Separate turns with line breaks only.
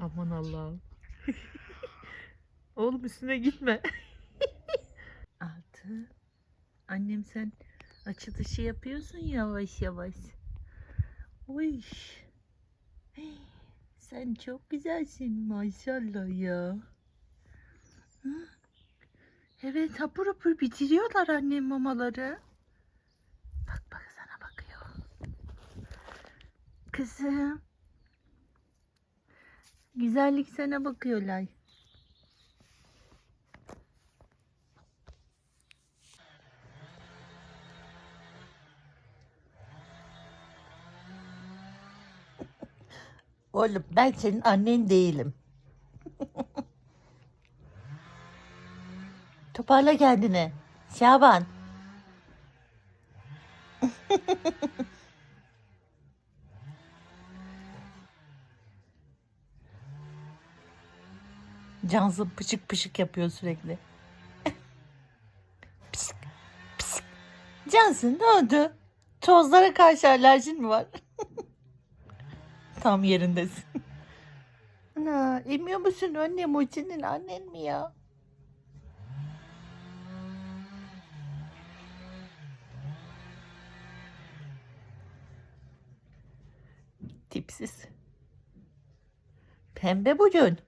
Aman Allah'ım. Oğlum üstüne gitme. Altı. Annem sen açılışı yapıyorsun yavaş yavaş. Uy. Sen çok güzelsin maşallah ya. Hı? Evet hapur hapur bitiriyorlar annem mamaları. Bak bak sana bakıyor. Kızım. Güzellik sana bakıyorlar.
Oğlum ben senin annen değilim. Toparla kendini. Şaban. Cansın pışık pışık yapıyor sürekli. pişik, pişik. Cansın ne oldu? Tozlara karşı alerjin mi var? Tam yerindesin. Ana emiyor musun annem o senin annen mi ya? Tipsiz. Pembe bugün.